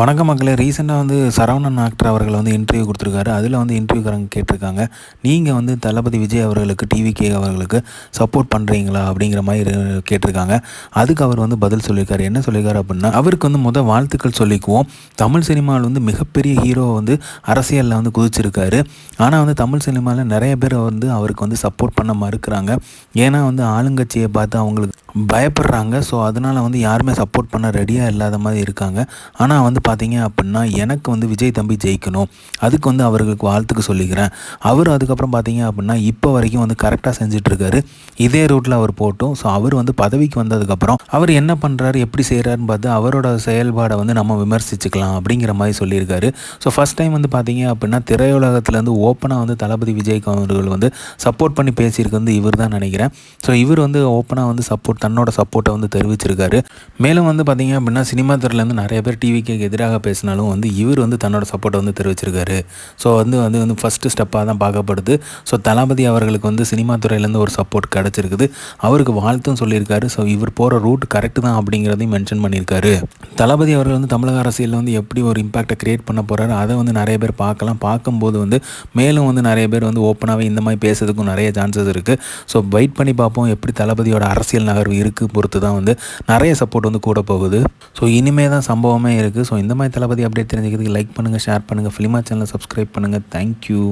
வணக்கம் மக்களே. ரீசெண்டாக வந்து சரவணன் ஆக்டர் அவர்கள் வந்து இன்டர்வியூ கொடுத்துருக்காரு. அதில் வந்து இன்டர்வியூக்காரங்க கேட்டிருக்காங்க. நீங்கள் வந்து தளபதி விஜய் அவர்களுக்கு டிவிகே அவர்களுக்கு சப்போர்ட் பண்ணுறீங்களா அப்படிங்கிற மாதிரி கேட்டிருக்காங்க. அதுக்கு அவர் வந்து பதில் சொல்லியிருக்காரு. என்ன சொல்லியிருக்காரு அப்படின்னா அவருக்கு வந்து முதல் வாழ்த்துக்கள் சொல்லிக்குவோம். தமிழ் சினிமாவில் வந்து மிகப்பெரிய ஹீரோ வந்து அரசியலில் வந்து குதிச்சிருக்காரு. ஆனால் வந்து தமிழ் சினிமாவில் நிறைய பேர் வந்து அவருக்கு வந்து சப்போர்ட் பண்ண மறுக்கிறாங்க. ஏன்னா வந்து ஆளுங்கட்சியை பார்த்து அவங்களுக்கு பயப்படுறாங்க. ஸோ அதனால் வந்து யாருமே சப்போர்ட் பண்ண ரெடியாக இல்லாத மாதிரி இருக்காங்க. ஆனால் வந்து பார்த்தீங்க அப்படின்னா எனக்கு வந்து விஜய் தம்பி ஜெயிக்கணும். அதுக்கு வந்து அவர்களுக்கு வாழ்த்துக்கு சொல்லிக்கிறேன். அவர் அதுக்கப்புறம் பார்த்தீங்க அப்படின்னா இப்போ வரைக்கும் வந்து கரெக்டாக செஞ்சிட்ருக்காரு. இதே ரூட்டில் அவர் போட்டோம். ஸோ அவர் வந்து பதவிக்கு வந்ததுக்கப்புறம் அவர் என்ன பண்ணுறாரு எப்படி செய்கிறாருன்னு பார்த்து அவரோட செயல்பாடை வந்து நம்ம விமர்சிச்சுக்கலாம் அப்படிங்கிற மாதிரி சொல்லியிருக்காரு. ஸோ ஃபஸ்ட் டைம் வந்து பார்த்தீங்க அப்படின்னா திரையுலகத்துலேருந்து ஓப்பனாக வந்து தளபதி விஜய் அவர்கள் வந்து சப்போர்ட் பண்ணி பேசியிருக்கு வந்து இவர் தான் நினைக்கிறேன். ஸோ இவர் வந்து ஓப்பனாக வந்து சப்போர்ட் தன்னோட சப்போர்ட்டை வந்து தெரிவிச்சிருக்காரு. மேலும் வந்து பார்த்தீங்க அப்படின்னா சினிமா துறையிலேருந்து நிறைய பேர் டிவிக்கு எதிராக பேசினாலும் வந்து இவர் வந்து தன்னோட சப்போர்ட்டை வந்து தெரிவிச்சிருக்காரு. ஸோ வந்து வந்து வந்து ஃபஸ்ட்டு ஸ்டெப்பாக தான் பார்க்கப்படுது. ஸோ தளபதி அவர்களுக்கு வந்து சினிமா துறையிலேருந்து ஒரு சப்போர்ட் கிடச்சிருக்குது. அவருக்கு வாழ்த்தும் சொல்லியிருக்காரு. ஸோ இவர் போகிற ரூட் கரெக்டு தான் அப்படிங்கிறதையும் மென்ஷன் பண்ணியிருக்காரு. தளபதி அவர்கள் வந்து தமிழக அரசியலில் வந்து எப்படி ஒரு இம்பாக்டை க்ரியேட் பண்ண போகிறாரு அதை வந்து நிறைய பேர் பார்க்கலாம். பார்க்கும்போது வந்து மேலும் வந்து நிறைய பேர் வந்து ஓப்பனாகவே இந்த மாதிரி பேசுறதுக்கும் நிறைய சான்சஸ் இருக்குது ஸோ வெயிட் பண்ணி பார்ப்போம் எப்படி தளபதியோட அரசியல் நகர்வு இருக்குது பொறுத்து தான் வந்து நிறைய சப்போர்ட் வந்து கூட போகுது. ஸோ இனிமே தான் சம்பவமே இருக்குது ஸோ இந்த மாதிரி தளபதி அப்டேட் தெரிஞ்சுக்கிறதுக்கு லைக் பண்ணுங்கள் ஷேர் பண்ணுங்கள் ஃபிலிமா சேனலை சப்ஸ்கிரைப் பண்ணுங்கள் தேங்க்யூ